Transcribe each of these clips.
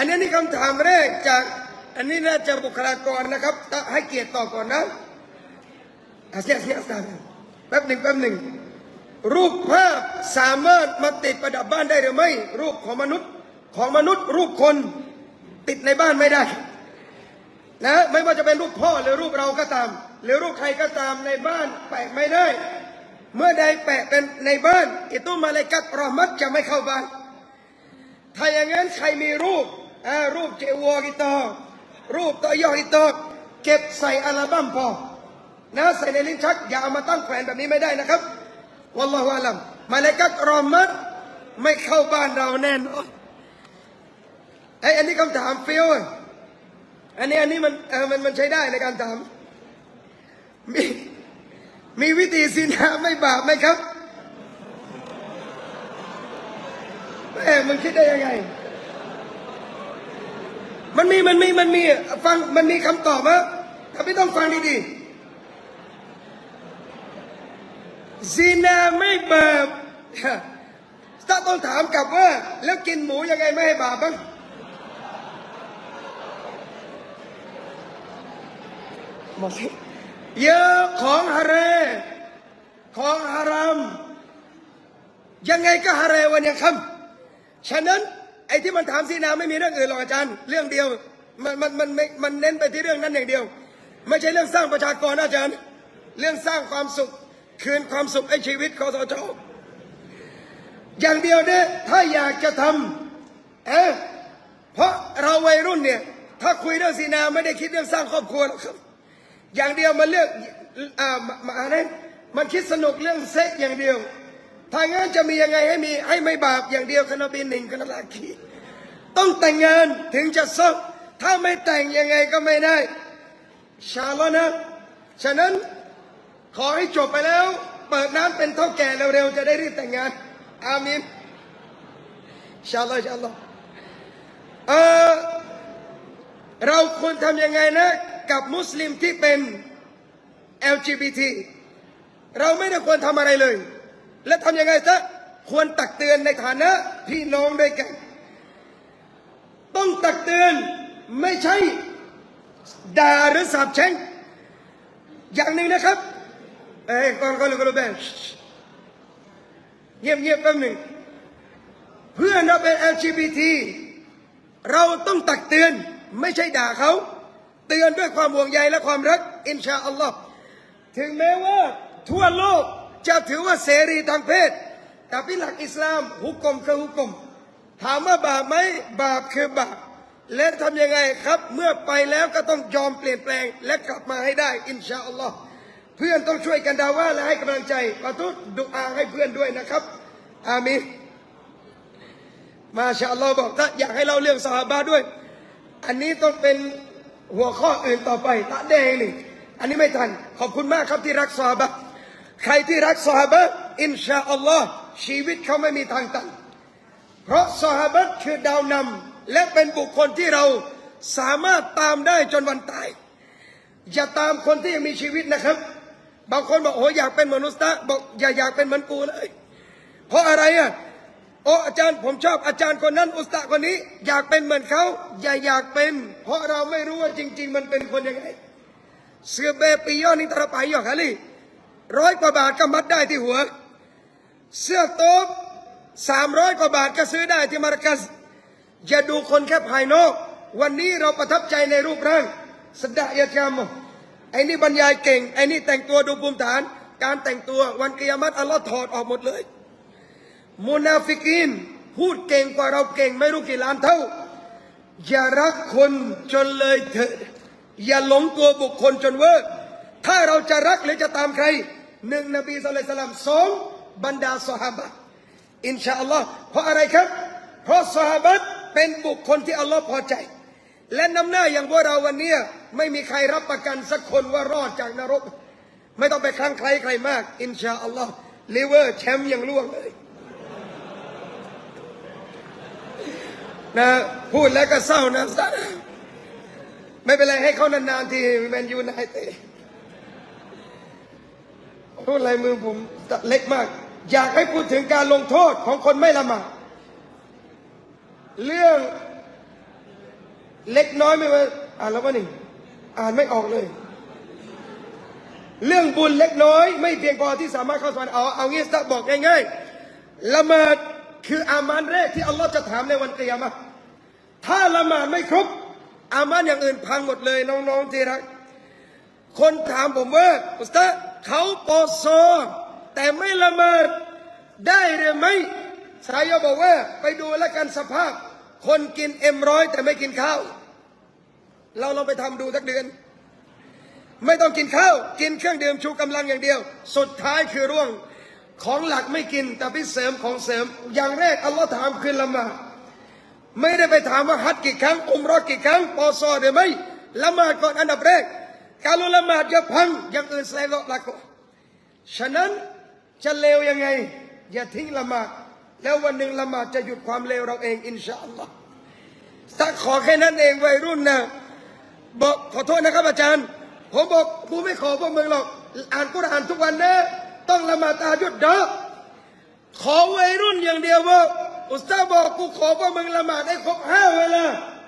อันนี้นี่คำถามแรกจากอันนี้น่าจะบุคลากรนะครับ ให้เกียรติตอบก่อนนะอาเซียนอาเซียนอาเซียนแป๊บหนึ่งแป๊บหนึ่งรูปภาพสามารถมาติดประดับบ้านได้หรือไม่ รูปของมนุษย์ของมนุษย์ รูปคนติดในบ้านไม่ได้นะไม่ว่าจะเป็นรูปพ่อหรือรูปเราก็ตาม หรือรูปใครก็ตามในบ้านแปะไม่ได้ เมื่อใดแปะเป็นในบ้านอิตุมาเลกัตรอมัดจะไม่เข้าบ้าน ถ้าอย่างนั้นใครมีรูป รูปเจวอกิตอรูปตัวยอกิตอเก็บใส่อัลบั้มพอนะใส่ในลิ้นชัก อย่าเอามาตั้งแขวนแบบนี้ไม่ได้นะครับวัลลอฮุอาลัมมาเลกัตรอมัดไม่เข้าบ้านเราแน่นอนไอ้อันนี้คำถามฟิลอันนี้อันนี้มันเออมันมันใช้ได้ในการถามมีมีวิธีสินาไม่บาปไหมครับแม่มันคิดได้ยังไง มันมีมันมีมันมีฟังมันมีคำตอบอะแต่ไม่ต้องฟังดีๆซีนาไม่บาปถ้าต้องถามกลับว่า แล้วกินหมูยังไงไม่ให้บาปบ้างหมดเยอะของฮาเรของฮารามยังไงก็ฮาเรวันยังคำฉะนั้น ไอ้ที่มันถามซีนาไม่มีเรื่องอื่นหรอกอาจารย์ เรื่องเดียว มันมันมันมันมันเน้นไปที่เรื่องนั้นอย่างเดียว ไม่ใช่เรื่องสร้างประชากรนะอาจารย์ เรื่องสร้างความสุข คืนความสุขให้ชีวิตคอสชอย่างเดียวเนี่ยถ้าอยากจะทำเอะเพราะเราวัยรุ่นเนี่ยถ้าคุยเรื่องซีนาไม่ได้คิดเรื่องสร้างครอบครัวหรอกครับ อย่างเดียวมันเลือกอ่ามาอะไรมันคิดสนุกเรื่องเซ็กอย่างเดียว ถ้างั้นจะมียังไงให้มีให้ไม่บาปอย่างเดียวคณะบินหนึ่งคณะลาคีต้องแต่งงานถึงจะซกถ้าไม่แต่งยังไงก็ไม่ได้ ชาลอนะ ฉะนั้นขอให้จบไปแล้ว เปิดน้ำเป็นเท่าแก่เร็วๆจะได้รีบแต่งงาน อามินชาลอชาลอเออเราควรทำยังไงนะ กับมุสลิมที่เป็น LGBT เราไม่ได้ควรทำอะไรเลย และทำยังไงซะควรตักเตือนในฐานะพี่น้องด้วยกัน ต้องตักเตือนไม่ใช่ด่าหรือสาบแช่งอย่างหนึ่งนะครับเอ้ยก่อนก่อนก่อนแบนเงียบเงียบแป๊บหนึ่งเพื่อนเราเป็น LGBT เราต้องตักเตือนไม่ใช่ด่าเขา เตือนด้วยความห่วงใยและความรัก อินชาอัลลอฮ์ถึงแม้ว่าทั่วโลก จะถือว่าเสรีทางเพศ แต่พิหลักอิสลามหุกกลมคือหุกกลมถามว่าบาปไหมบาปคือบาปและทำยังไงครับ เมื่อไปแล้วก็ต้องยอมเปลี่ยนแปลง และกลับมาให้ได้ อินชาอัลลอฮ์เพื่อนต้องช่วยกันดาว่าและให้กำลังใจขอทุกดุอาให้เพื่อนด้วยนะครับอามีมาชาอัลลอฮ์บอกถ้าอยากให้เราเรื่องสหบาด้วย อันนี้ต้องเป็นหัวข้ออื่นต่อไปตะแดงหนึ่งอันนี้ไม่ทันขอบคุณมากครับที่รักสหบะ ใครที่รักสหบะอินชาอัลลอฮ์ชีวิตเขาไม่มีทางตัน เพราะสหบะคือดาวนำและเป็นบุคคลที่เราสามารถตามได้จนวันตาย อย่าตามคนที่ยังมีชีวิตนะครับ บางคนบอกโอ้อยากเป็นมนุษย์นะบอกอย่าอยากเป็นเหมือนกูเลย เพราะอะไรอะโอ้อาจารย์ผมชอบอาจารย์คนนั้นอุสตาคนนี้ อยากเป็นเหมือนเขาอย่าอยากเป็น เพราะเราไม่รู้ว่าจริง ๆ มันเป็นคนยังไง เสือเบปียอนี่ตระไปหยอกฮะลี่ ร้อยกว่าบาทก็มัดได้ที่หัว เสื้อโต๊ะสามร้อยกว่าบาทก็ซื้อได้ที่มาร์กัสอย่าดูคนแค่ภายนอก วันนี้เราประทับใจในรูปร่างสดายกรรมไอ้นี่บรรยายเก่งไอ้นี่แต่งตัวดูภูมิฐาน การแต่งตัววันกิยามัตอัลลอฮ์ถอดออกหมดเลยมุนาฟิกีนพูดเก่งกว่าเราเก่งไม่รู้กี่ล้านเท่า อย่ารักคนจนเลยเถิดอย่าหลงตัวบุคคลจนเวอร์ถ้าเราจะรักหรือจะตามใคร หนึ่งนบีสุลต่านสองบรรดาสหาบะอินชาอัลลอฮ์เพราะอะไรครับ เพราะสหาบะเป็นบุคคลที่อัลลอฮ์พอใจ และนำหน้าอย่างพวกเราวันนี้ไม่มีใครรับประกันสักคนว่ารอดจากนรก ไม่ต้องไปคลั่งใครใครมาก อินชาอัลลอฮ์ลิเวอร์แชมป์ยังล่วงเลยนะพูดแล้วก็เศร้านะไม่เป็นไรให้เขานานๆทีแมนยูไนเตะ พูดอะไรมือผมเล็กมาก อยากให้พูดถึงการลงโทษของคนไม่ละหมาดเรื่องเล็กน้อยไม่ว่าอ่านแล้วว่านี่งอ่านไม่ออกเลย เรื่องบุญเล็กน้อย ไม่เพียงพอที่สามารถเข้าสวรรค์เอาเอางี้สักบอกง่ายๆละหมาดคืออามานแรกที่อัลลอฮ์จะถามในวันเกิยามะห์ถ้าละหมาดไม่ครบ อามานอย่างอื่นพังหมดเลยน้องๆที่รัก คนถามผมว่าอุสตาเขาปอซอแต่ไม่ละเมิดได้หรือไม่สายบอกว่า ไปดูแล้วกันสภาพ คนกินเอ็มร้อยแต่ไม่กินข้าว เราลองไปทำดูสักเดือน ไม่ต้องกินข้าว กินเครื่องดื่มชูกำลังอย่างเดียว สุดท้ายคือร่วงของหลักไม่กิน แต่ไปเสริมของเสริม อย่างแรกอัลลอฮ์ถามคือละหมาดไม่ได้ไปถามว่าฮัดกี่ครั้งอุมรอกี่ครั้งปอซอหรือไม่ละหมาดก่อนอันดับแรก การละหมาดจะพังอย่างอื่นแสดงก็ละก็ฉะนั้นจะเลวยังไง อย่าทิ้งละหมาดแล้ววันหนึ่งละหมาดจะหยุดความเลวเราเองอินชาอัลลอฮ์สักขอแค่นั้นเองวัยรุ่นนะบอกขอโทษนะครับอาจารย์ ผมบอกกูไม่ขอพวกมึงหรอก อ่านกุรอานทุกวันนะ ต้องละหมาดตาหยุดดอกขอวัยรุ่นอย่างเดียวว่าอุสตาห์บอกกูขอพว่ามึงละหมาดให้ครบห้าเวลา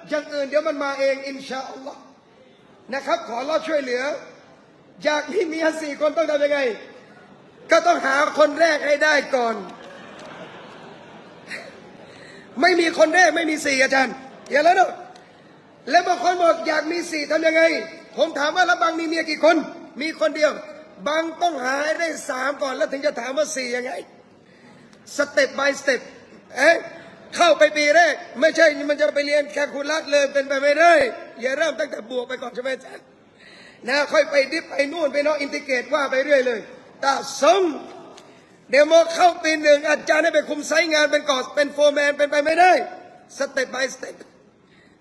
อย่างอื่นเดี๋ยวมันมาเองอินชาอัลลอฮ์ นะครับ ขอรอดช่วยเหลือ อยากมีเมียสี่คนต้องทำยังไง ก็ต้องหาคนแรกให้ได้ก่อน ไม่มีคนแรกไม่มีสี่อาจารย์อย่าแล้วเนอะแล้วบางคนบอกอยากมีสี่ทำยังไง ผมถามว่าแล้วบางมีเมียกี่คน มีคนเดียว บางต้องหาให้ได้สามก่อนแล้วถึงจะถามว่าสี่ยังไง สเต็ป by สเต็ปเอ๊ะ เข้าไปปีแรก ไม่ใช่มันจะไปเรียนแคลคูลัสเลยเป็นไปไม่ได้ อย่าเริ่มตั้งแต่บวกไปก่อนใช่ไหมอาจารย์นะค่อยไปดิฟไปนู่นไปนอกอินทิเกรตว่าไปเรื่อยเลยตาสมเดี๋ยวมอเข้าปีหนึ่งอาจารย์ให้ไปคุมไซต์งานเป็นกอสเป็นโฟร์แมนเป็นไปไม่ได้สเต็ป by สเต็ป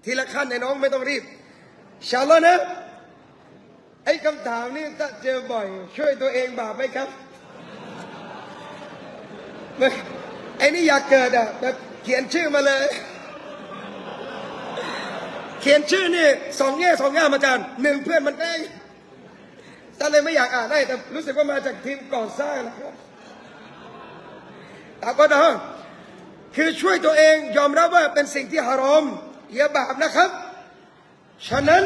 ทีละขั้นไอ้น้องไม่ต้องรีบชาลอนะไอ้คำถามนี่ถ้าเจอบ่อย ช่วยตัวเองบาปไหมครับไม่ไอ้นี่อยากเกิดอะแบบ เขียนชื่อมาเลย เขียนชื่อนี่สองแง่สองงามอาจารย์หนึ่งเพื่อนมันได้แต่เลยไม่อยากอ่านได้แต่รู้สึกว่ามาจากทีมก่อสร้างนะครับตาก็นะคือช่วยตัวเองยอมรับว่าเป็นสิ่งที่ฮารอมอย่าบาปนะครับ ฉะนั้น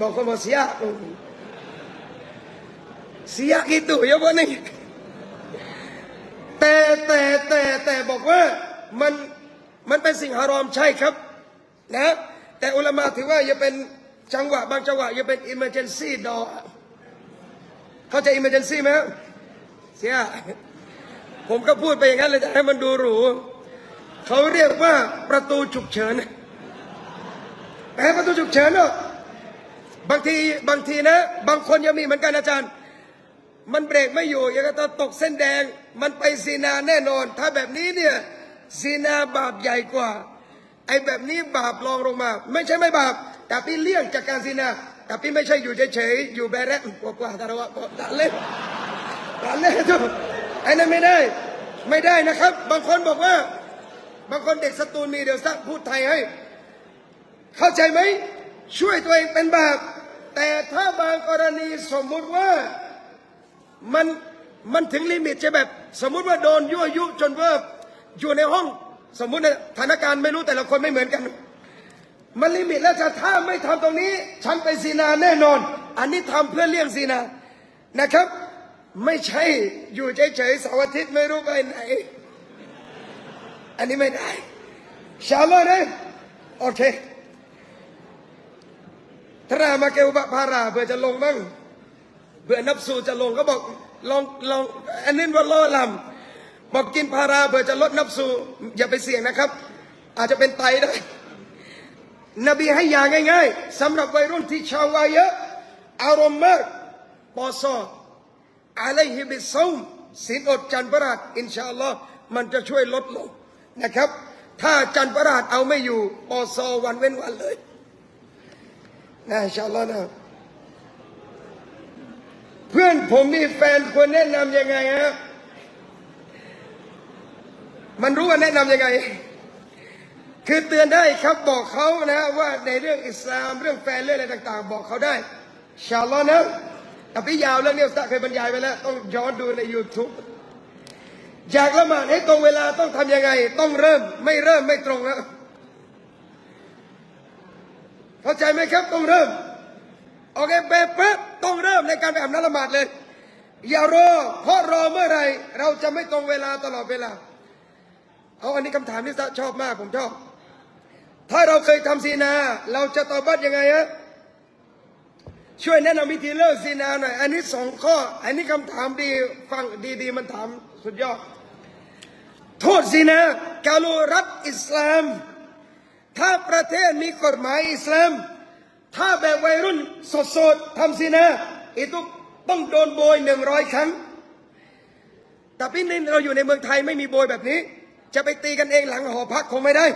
บอกคนบอกเสีย siap gitu ya buat ni แต่แต่แต่แต่บอกว่ามันมันเป็นสิ่งฮารอมใช่ครับนะแต่อุลามะถือว่าอย่าเป็นจังหวะบางจังหวะอย่าเป็น emergency door เข้าใจ emergency ไหมครับเสียผมก็พูดไปอย่างนั้นเลยจะให้มันดูหรูเขาเรียกว่าประตูฉุกเฉินแต่ประตูฉุกเฉินเนอะบางทีบางทีนะ บางคนยังมีเหมือนกันอาจารย์ มันเบรกไม่อยู่ย่างกับตกเส้นแดง มันไปซีนาแน่นอน ถ้าแบบนี้เนี่ยซีนาบาปใหญ่กว่า ไอ้แบบนี้บาปรองลงมา ไม่ใช่ไม่บาป แต่พี่เลี่ยงจากการซีนา แต่พี่ไม่ใช่อยู่เฉยๆอยู่แบรกกว่าๆตาระวะตาเล่นตาเล่นทุกไอ้นั่นไม่ได้ไม่ได้นะครับ บางคนบอกว่า บางคนเด็กสตูลมีเดี๋ยวสักพูดไทยให้ เข้าใจไหมช่วยตัวเองเป็นบาปแต่ถ้าบางกรณีสมมุติว่า มันมันถึงลิมิตใช่แบบ สมมุติว่าโดนยั่วยุจนว่าอยู่ในห้อง สมมุติในสถานการณ์ไม่รู้แต่ละคนไม่เหมือนกัน มันลิมิตแล้วจะถ้าไม่ทำตรงนี้ ฉันไปซีนาแน่นอน อันนี้ทำเพื่อเลี่ยงซีนานะครับ ไม่ใช่อยู่เฉยๆเสาร์อาทิตย์ไม่รู้ไปไหน อันนี้ไม่ได้ชาลอนะโอเคถ้ารามาเกลบะพาราเพื่อจะลงบ้าง เบื่อนับสูจะลงก็บอกลองลองอันนี้ว่าล่อลำบอกกินพาราเพื่อจะลดนับสูอย่าไปเสี่ยงนะครับ อาจจะเป็นไตได้ นบีให้ยาง่าย ๆสำหรับวัยรุ่นที่ชาววายเยอะอารมณ์มากปอซออะไรฮิบิซอมศีลอดจันประหลาดอินชาอัลลอฮ์มันจะช่วยลดลงนะครับ ถ้าจันประหลาดเอาไม่อยู่ปอซอวันเว้นวันเลยนะอินชาอัลลอฮ์นะ เพื่อนผมมีแฟนควรแนะนำยังไงฮะมันรู้ว่าแนะนำยังไง คือเตือนได้ครับบอกเขานะว่าในเรื่องอิสลามเรื่องแฟนเรื่องอะไรต่าง ๆ บอกเขาได้ชาลอนะแต่พี่ยาวเรื่องนี้สตาเคยบรรยายไปแล้ว ต้องย้อนดูใน YouTube อยากละหมาดให้ตรงเวลาต้องทำยังไง ต้องเริ่มไม่เริ่มไม่ตรงแล้วเข้าใจไหมครับต้องเริ่ม โอเคแบปั๊บต้องเริ่มในการไปอาบน้ำละหมาดเลย อย่ารอ เพราะรอเมื่อไรเราจะไม่ตรงเวลาตลอดเวลา เอาอันนี้คำถามที่ชอบมากผมชอบ ถ้าเราเคยทำซีนา เราจะตอบัตยังไงฮะช่วยแนะนำวิธีเลิกซีนาหน่อย อันนี้สองข้อ อันนี้คำถามดีฟังดีๆ มันถามสุดยอด โทษซีนากาลูรัฐอิสลาม ถ้าประเทศมีกฎหมายอิสลาม ถ้าแบบวัยรุ่นสดๆทำซีนาอีตุกต้องโดนโบยหนึ่งร้อยครั้ง แต่พี่นินเราอยู่ในเมืองไทยไม่มีโบยแบบนี้ จะไปตีกันเองหลังหอพักคงไม่ได้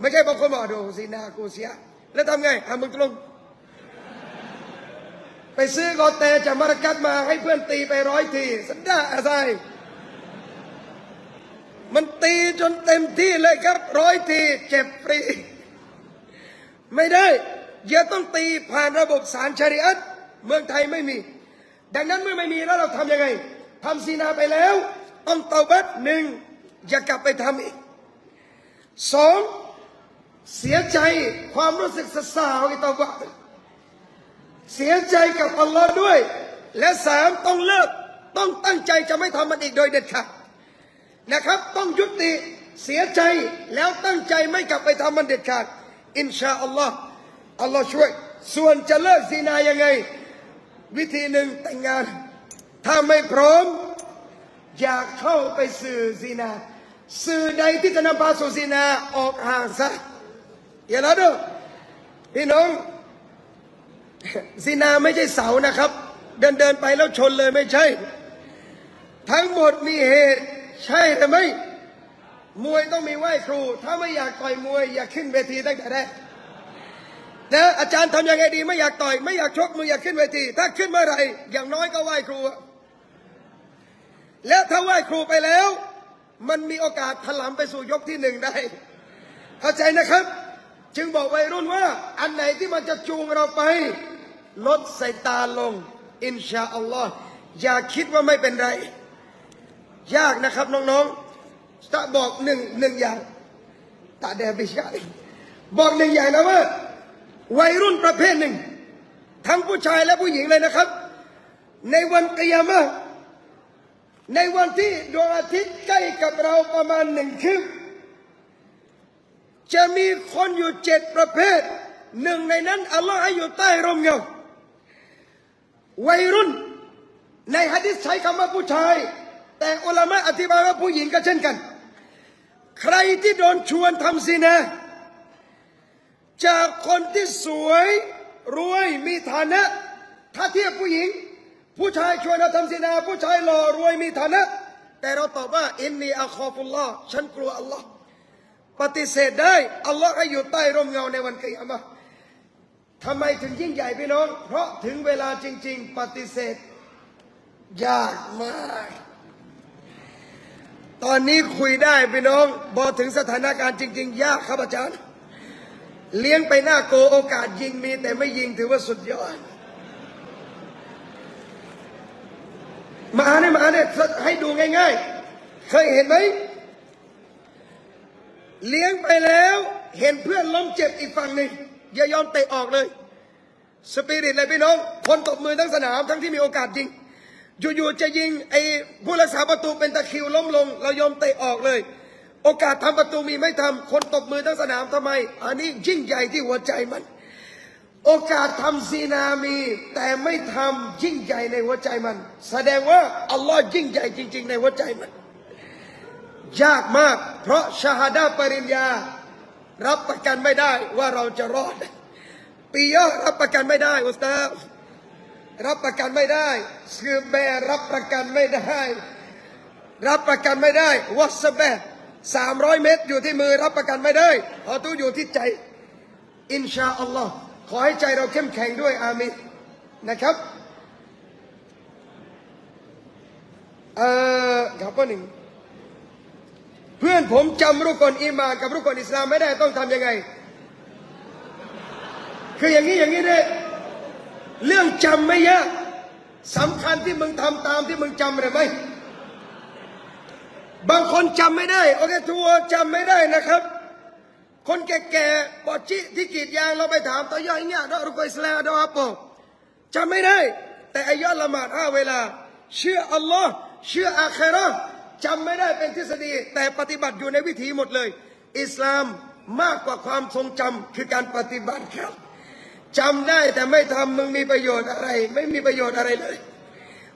ไม่ใช่บางคนบอกดูซีนากูเสีย แล้วทำไงอะมึงตรงไปซื้อกอแต่จากมารากัดมาให้เพื่อนตีไปร้อยทีสันดาอะไรมันตีจนเต็มที่เลยครับร้อยทีเจ็บฟรี ไม่ได้ อย่าต้องตีผ่านระบบสารชริอัตเมืองไทยไม่มี ดังนั้นเมื่อไม่มีแล้วเราทำยังไงทำซีนาไปแล้ว ต้องเตาบัตหนึ่งอย่ากลับไปทำอีกสองเสียใจความรู้สึกสะสาวอีกเตาบัตเสียใจกับอัลลอฮ์ด้วย และสามต้องเลิกต้องตั้งใจจะไม่ทำมันอีกโดยเด็ดขาดนะครับ ต้องยุติเสียใจแล้วตั้งใจไม่กลับไปทำมันเด็ดขาดอินชาอัลลอฮ์ อัลลอฮ์ช่วย ส่วนจะเลิกซีนายังไง วิธีหนึ่งแต่งงาน ถ้าไม่พร้อม อยากเข้าไปสื่อซีนา สื่อใดที่จะนำพาสู่ซีนาออกห่างซะอย่าละเด้อพี่น้องซีนาไม่ใช่เสานะครับ เดินเดินไปแล้วชนเลยไม่ใช่ ทั้งหมดมีเหตุ ใช่หรือไม่มวยต้องมีไหว้ครู ถ้าไม่อยากต่อยมวย อย่าขึ้นเวทีตั้งแต่แรก นะอาจารย์ทำยังไงดี ไม่อยากต่อย ไม่อยากชกมืออยากขึ้นเวที ถ้าขึ้นเมื่อไหร่อย่างน้อยก็ไหว้ครู แล้วถ้าไหว้ครูไปแล้ว มันมีโอกาสถลำไปสู่ยกที่หนึ่งได้ เข้าใจนะครับ จึงบอกวัยรุ่นว่า อันไหนที่มันจะจูงเราไป ลดสายตาลง อินชาอัลลอฮ์อย่าคิดว่าไม่เป็นไร ยากนะครับน้องๆจะบอกหนึ่งหนึ่งอย่างตาแดงไปใช่บอกหนึ่งอย่างนะว่า วัยรุ่นประเภทหนึ่ง ทั้งผู้ชายและผู้หญิงเลยนะครับ ในวันกิยามะในวันที่ดวงอาทิตย์ใกล้กับเราประมาณหนึ่งครึ่งจะมีคนอยู่เจ็ดประเภท หนึ่งในนั้น อัลลอฮ์ให้อยู่ใต้ร่มเงาวัยรุ่น ในฮะดิษใช้คำว่าผู้ชาย แต่อุลามะอธิบายว่าผู้หญิงก็เช่นกัน ใครที่โดนชวนทำซินา จากคนที่สวยรวยมีฐานะ ถ้าเทียบผู้หญิง ผู้ชายชวนเราทำซินา ผู้ชายหล่อรวยมีฐานะ แต่เราตอบว่าอินนีอัคอฟุลลอฮ์ฉันกลัวอัลลอฮ์ปฏิเสธได้อัลลอฮ์ให้อยู่ใต้ร่มเงาในวันกิยามะทำไมถึงยิ่งใหญ่พี่น้อง เพราะถึงเวลาจริง ๆ ปฏิเสธยากมาก ตอนนี้คุยได้พี่น้องบอถึงสถานการณ์จริง ๆ ยากครับอาจารย์ เลี้ยงไปหน้าโกโอกาสยิงมีแต่ไม่ยิงถือว่าสุดยอด มาอ่านเนี่ยมาอ่านเนี่ยให้ดูง่าย ๆ เคยเห็นไหม เลี้ยงไปแล้ว เห็นเพื่อนล้มเจ็บอีกฝั่งหนึ่งอย่ายอมเตะออกเลย สปิริตเลยพี่น้อง คนตบมือทั้งสนามทั้งที่มีโอกาสยิง อยู่ๆจะยิงไอ้ผู้รักษาประตูเป็นตะคิวล้มลง เรายอมเตะออกเลย โอกาสทำประตูมีไม่ทำ คนตบมือทั้งสนามทำไม อันนี้ยิ่งใหญ่ที่หัวใจมัน โอกาสทำซีนามี แต่ไม่ทำยิ่งใหญ่ในหัวใจมัน แสดงว่าอัลลอฮ์ยิ่งใหญ่จริง ๆ ในหัวใจมัน ยากมาก เพราะชาฮาดาปริญญา รับประกันไม่ได้ว่าเราจะรอดปียะรับประกันไม่ได้อุสตารับประกันไม่ได้ซือแบรับประกันไม่ได้ รับประกันไม่ได้วัสเบะ สามร้อยเม็ดอยู่ที่มือรับประกันไม่ได้ขอตู้อยู่ที่ใจ อินชาอัลลอฮ์ขอให้ใจเราเข้มแข็งด้วยอามินนะครับเอ่อครับว่หนึ่งเพื่อนผมจำรุกลอิมานกับรุกลอิสลามไม่ได้ต้องทำยังไง คืออย่างนี้อย่างนี้เนี่ยเรื่องจำไม่ยากสำคัญที่มึงทำตามที่มึงจำหรือไม่ บางคนจำไม่ได้โอเคทัวร์จำไม่ได้นะครับ คนแก่ๆปอจิที่กีดยางเราไปถามตอย่อยเนี่ยดอรุกอิสลามดอกปอจำไม่ได้ แต่อายะละหมาดห้าเวลา เชื่ออัลลอฮ์เชื่ออาคราจำไม่ได้เป็นทฤษฎี แต่ปฏิบัติอยู่ในวิถีหมดเลย อิสลามมากกว่าความทรงจำคือการปฏิบัติครับจำได้แต่ไม่ทำมึงมีประโยชน์อะไร ไม่มีประโยชน์อะไรเลย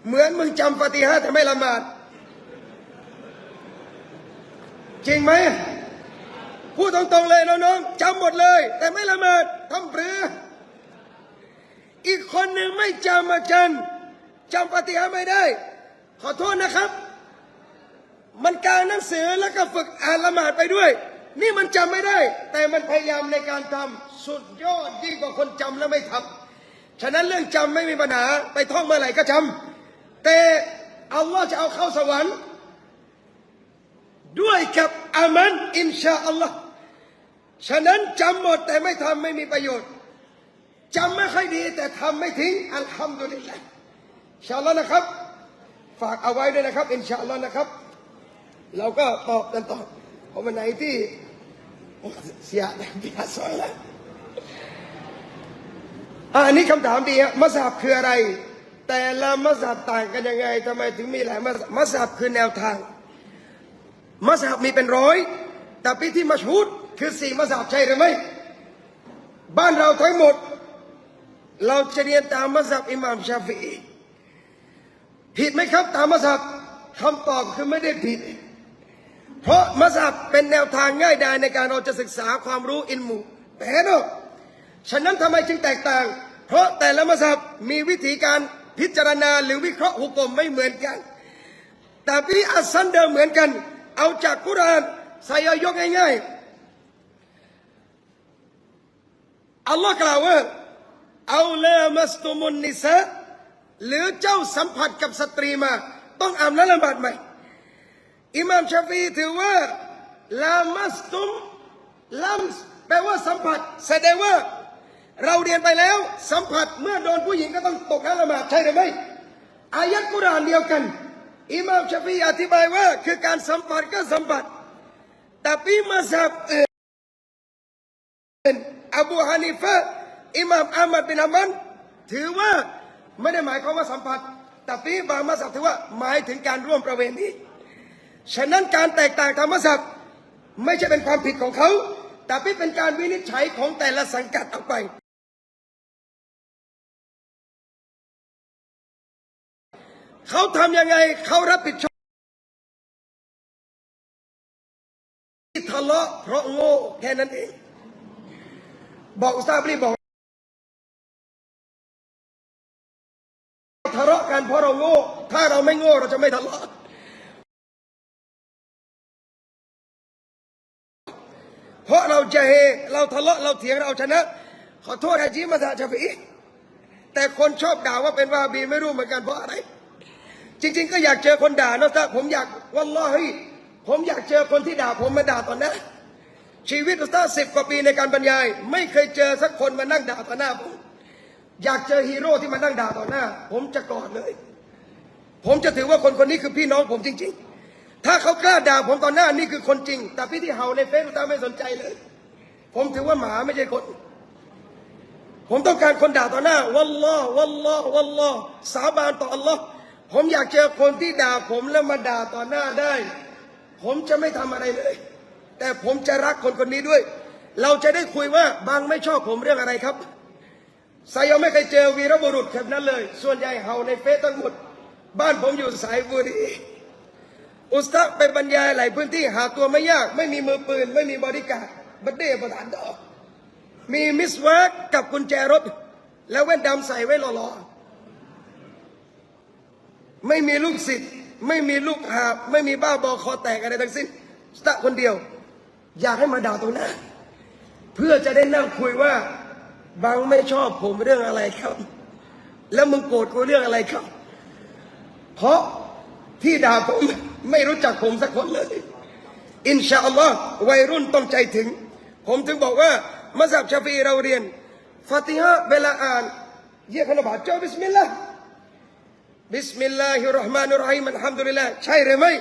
เหมือนมึงจำปฏิหาแต่ไม่ละหมาด จริงไหมพูดตรงๆเลยน้องๆจำหมดเลย แต่ไม่ละหมาดทำเปลือ อีกคนหนึ่งไม่จำอาจารย์จำปฏิหารไม่ได้ ขอโทษนะครับ มันการหนังสือแล้วก็ฝึกอ่านละหมาดไปด้วย นี่มันจำไม่ได้ แต่มันพยายามในการทำสุดยอดยิ่งกว่าคนจำแล้วไม่ทำฉะนั้นเรื่องจำไม่มีปัญหาไปท่องเมื่อไหร่ก็จำแต่อัลลอฮ์จะเอาเข้าสวรรค์ ด้วยกับอามันอินชาอัลลอฮ์ฉะนั้นจำหมดแต่ไม่ทำไม่มีประโยชน์จำไม่ค่อยดีแต่ทำไม่ทิ้งอัลฮัมดุลิลละอินชาอัลลอฮ์นะครับ ฝากเอาไว้ด้วยนะครับ อินชาอัลลอฮ์นะครับ เราก็ตอบกันต่อเพราะวันไหนที่เสียเบียสอยแล้วอะอันนี้คำถามดีฮะมัสฮับคืออะไร แต่ละมัสฮับต่างกันยังไงทำไมถึงมีหลายมัสฮับมัสฮับคือแนวทาง มัสฮับมีเป็นร้อย แต่ปีที่มัชฮูดคือสี่มัสฮับใช่หรือไม่ บ้านเราทั้งหมด เราจะเรียนตามมัสฮับอิหม่ามชาฟีอีผิดไหมครับ ตามมัสฮับคำตอบคือไม่ได้ผิด เพราะมัสฮับเป็นแนวทางง่ายดายในการเราจะศึกษาความรู้อินมูแต่เนาะฉะนั้นทำไมจึงแตกต่าง เพราะแต่ละมัสฮับมีวิธีการพิจารณาหรือวิเคราะห์หุกกลมไม่เหมือนกัน แต่พี่อัสซันเดิมเหมือนกัน เอาจากกุรานใส่เอายกง่ายๆอัลลอฮ์กล่าวว่าเอาเลมัสตุมุนนิสะหรือเจ้าสัมผัสกับสตรีมา ต้องอ่าน้ำละหมาดใหม่อิหม่ามชาฟีถือว่าลามัสตุมลัมสแปลว่าสัมผัส แสดงว่า เราเรียนไปแล้ว สัมผัสเมื่อโดนผู้หญิงก็ต้องตกน้ำละหมาดใช่หรือไม่อายัดกุรานเดียวกัน อิมามชฟีอธิบายว่าคือการสัมผัสก็สัมผัสแต่ปีมาซับอื่นอบูฮานิฟะอิมามอามัดบินอามัน ถือว่าไม่ได้หมายความว่าสัมผัสแต่ปีบางมาสับถือว่าหมายถึงการร่วมประเวณีฉะนั้นการแตกต่างธรรมศัพท์ไม่ใช่เป็นความผิดของเขา แต่เป็นการวินิจฉัยของแต่ละสังกัดออกไป เขาทำยังไงเขารับผิดชอบที่ทะเลาะเพราะโง่แค่นั้นเอง บอกอุสตาบรีบอกทะเลาะกันเพราะเราโง่ ถ้าเราไม่โง่เราจะไม่ทะเลาะเพราะเราจะเฮเราทะเลาะเราเถียงเราชนะ ขอโทษอาจีมาซาชาฟีแต่คนชอบด่าว่าเป็นวาบีไม่รู้เหมือนกันเพราะอะไร จริง ๆ ก็อยากเจอคนด่านะถ้าผมอยากวันลอเฮ้ยผมอยากเจอคนที่ด่าผมมาด่าตอนหน้าชีวิตอุสตาสิบกว่าปีในการบรรยาย ไม่เคยเจอสักคนมานั่งด่าต่อหน้าผมอยากเจอฮีโร่ที่มานั่งด่าต่อหน้า ผมจะกอดเลย ผมจะถือว่าคนคนนี้คือพี่น้องผมจริง ๆ ถ้าเขากล้าด่าผมตอนหน้านี่คือคนจริง แต่พี่ที่เห่าในเฟซตาไม่สนใจเลย ผมถือว่าหมาไม่ใช่คน ผมต้องการคนด่าต่อหน้า วัลลอฮ์วัลลอฮ์วัลลอฮ์สาบานต่ออัลลอฮ์ ผมอยากเจอคนที่ด่าผมแล้วมาด่าต่อหน้าได้ ผมจะไม่ทำอะไรเลย แต่ผมจะรักคนคนนี้ด้วย เราจะได้คุยว่าบางไม่ชอบผมเรื่องอะไรครับสายยอไม่เคยเจอวีรบุรุษแบบนั้นเลย ส่วนใหญ่เห่าในเฟซทั้งหมด บ้านผมอยู่สายบุรีอุสตาไปบรรยายหลายพื้นที่หาตัวไม่ยาก ไม่มีมือปืน ไม่มีบริการบัดเดย์ประธานดอก มีมิสเวิร์กกับกุญแจรถ แล้วแว่นดำใส่ไว้หล่อๆ ไม่มีลูกศิษย์ไม่มีลูกหาบไม่มีบ้าบอคอแตกอะไรทั้งสิ้นสตาคนเดียว อยากให้มาด่าตรงหน้า เพื่อจะได้นั่งคุยว่าบางไม่ชอบผมเรื่องอะไรครับ แล้วมึงโกรธกูเรื่องอะไรครับ เพราะที่ด่าผมไม่รู้จักผมสักคนเลย อินชาอัลลอฮ์วัยรุ่นต้องใจถึง ผมถึงบอกว่ามัสยิดชาฟีเราเรียนฟาติฮะเวลาอ่านเยี่ยขนบาเจ้าบิสมิลลาห์ บิสมิลลาฮิรราะห์มานุรรฮีมอัลฮัมดุลิลลาห์ใช่หรือไม่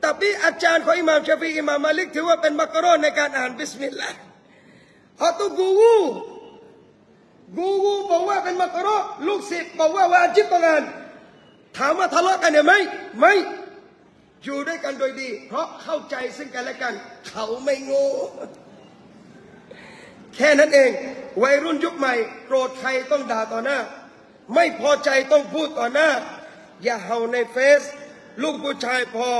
แต่พี่อาจารย์ของอิหม่ามชาฟีอิหม่ามมาลิกถือว่าเป็นมักรอนในการอ่านบิสมิลลาห์ฮอตุกูวูกูวูบอกว่าเป็นมักรอลูกศิษย์บอกว่าวาจิบต้องอ่านถามว่าทะเลาะกันเนี่ยไหมไม่อยู่ด้วยกันโดยดี เพราะเข้าใจซึ่งกันและกัน เขาไม่โง่แค่นั้นเอง วัยรุ่นยุคใหม่ โกรธใครต้องด่าต่อหน้า ไม่พอใจต้องพูดต่อหน้า อย่าเห่าในเฟซลูกผู้ชายพอ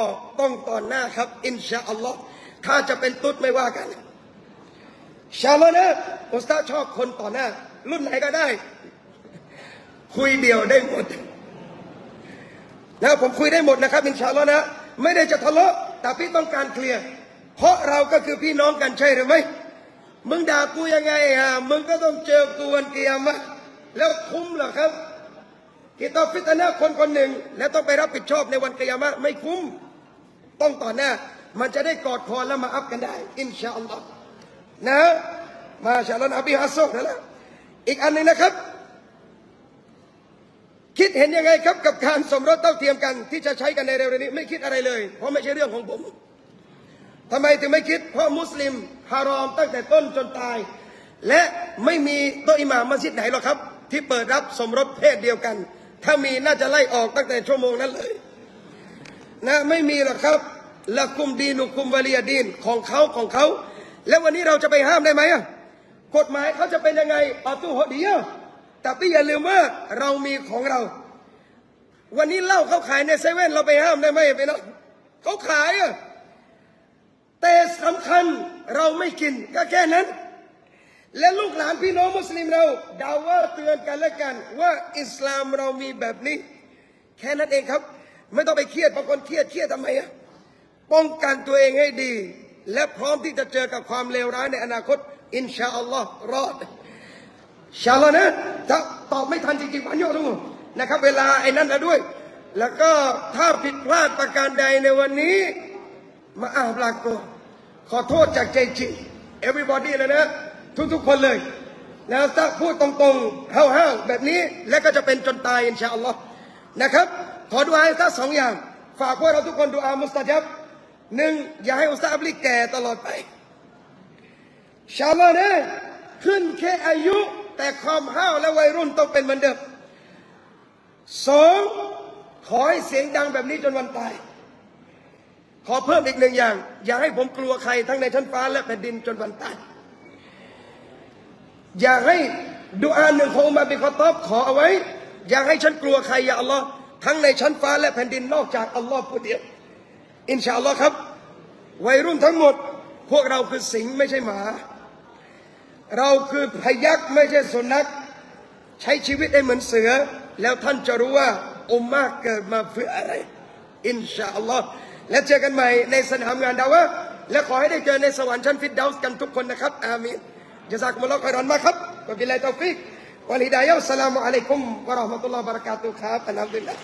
ต้องต่อหน้าครับ อินชาอัลลอฮ์ถ้าจะเป็นตุ๊ดไม่ว่ากันชาลอนะอุสตาชอบคนต่อหน้า รุ่นไหนก็ได้ คุยเดียวได้หมดนะผมคุยได้หมดนะครับอินชาอัลลอฮ์นะ ไม่ได้จะทะเลาะแต่พี่ต้องการเคลียร์เพราะเราก็คือพี่น้องกันใช่หรือไม่มึงด่ากูยังไงอะมึงก็ต้องเจอกูวันเกียรมะ แล้วคุ้มเหรอครับกิตาฟิตนะคนคนหนึ่ง แล้วต้องไปรับผิดชอบในวันกียรมะไม่คุ้ม ต้องต่อหน้า มันจะได้กอดคอแล้วมาอัพกันได้ อินชาอัลลอฮ์นะมาชาอัลอฮ์อบีฮัสซุนั่นแหละอีกอันหนึ่งนะครับ คิดเห็นยังไงครับกับการสมรสเท่าเทียมกัน ที่จะใช้กันในเร็วๆนี้ ไม่คิดอะไรเลย เพราะไม่ใช่เรื่องของผมทำไมถึงไม่คิด เพราะมุสลิมฮารอมตั้งแต่ต้นจนตาย และไม่มีโต๊ะอิหม่ามมัสยิดไหนหรอกครับ ที่เปิดรับสมรสเพศเดียวกัน ถ้ามีน่าจะไล่ออกตั้งแต่ชั่วโมงนั้นเลย นะไม่มีหรอกครับละคุมดีนุคุมวาลียดีนของเขาของเขา แล้ววันนี้เราจะไปห้ามได้ไหมอะกฎหมายเขาจะเป็นยังไงอาตุฮดียะแต่พี่อย่าลืมว่าเรามีของเรา วันนี้เหล้าเขาขายในเซเว่นเราไปห้ามได้ไหมไปนะเขาขายอะแต่สำคัญเราไม่กินก็แค่นั้น และลูกหลานพี่น้องมุสลิมเราดาว่าเตือนกันและกัน ว่าอิสลามเรามีแบบนี้ แค่นั้นเองครับ ไม่ต้องไปเครียดบางคนเครียดเครียดทำไมอะป้องกันตัวเองให้ดี และพร้อมที่จะเจอกับความเลวร้ายในอนาคต อินชาอัลลอฮ์รอดชาอัลอนะถ้าตอบไม่ทันจริงๆพันโยรู้นะครับ เวลาไอ้นั่นแล้วด้วย แล้วก็ถ้าผิดพลาดประการใดในวันนี้ มาอาบลากตัวขอโทษจากใจจริง everybody เลยนะ ทุกๆคนเลยนะถ้าพูดตรงๆห้าวๆแบบนี้และก็จะเป็นจนตายอินชาอัลลอฮ์นะครับ ขอดูอาให้ท่าสองอย่าง ฝากพวกเราทุกคนดูอามุสตาจับหนึ่งอย่าให้อุสตาอับลิกแก่ตลอดไปชาลอนะขึ้นแค่อายุ แต่ความห้าวและวัยรุ่นต้องเป็นเหมือนเดิมสองขอให้เสียงดังแบบนี้จนวันตาย ขอเพิ่มอีกหนึ่งอย่าง อย่าให้ผมกลัวใครทั้งในชั้นฟ้าและแผ่นดินจนวันตาย อย่าให้ดูอาหนึ่งของอุมาบินขอตอบขอเอาไว้ อย่าให้ฉันกลัวใครอย่าอัลลอฮ์ทั้งในชั้นฟ้าและแผ่นดินนอกจากอัลลอฮ์ผู้เดียว อินชาอัลลอฮ์ครับ วัยรุ่นทั้งหมด พวกเราคือสิงไม่ใช่หมา เราคือพยักไม่ใช่สุนัข ใช้ชีวิตได้เหมือนเสือ แล้วท่านจะรู้ว่าอุมมาเกิดมาเพื่ออะไร อินชาอัลลอฮ์และเจอกันใหม่ในสนามงานดาวะและขอให้ได้เจอในสวรรค์ชั้นฟิดเดาส์กันทุกคนนะครับ อามีน จซากุมุลลอฮ์คอยรอนมากครับวะบิลลาฮิตอฟิกวะลิดายะอัสสลามุอะลัยกุมวะเราะห์มะตุลลอฮ์บะเราะกาตุฮ์ครับอัลฮัมดุลิลลาห์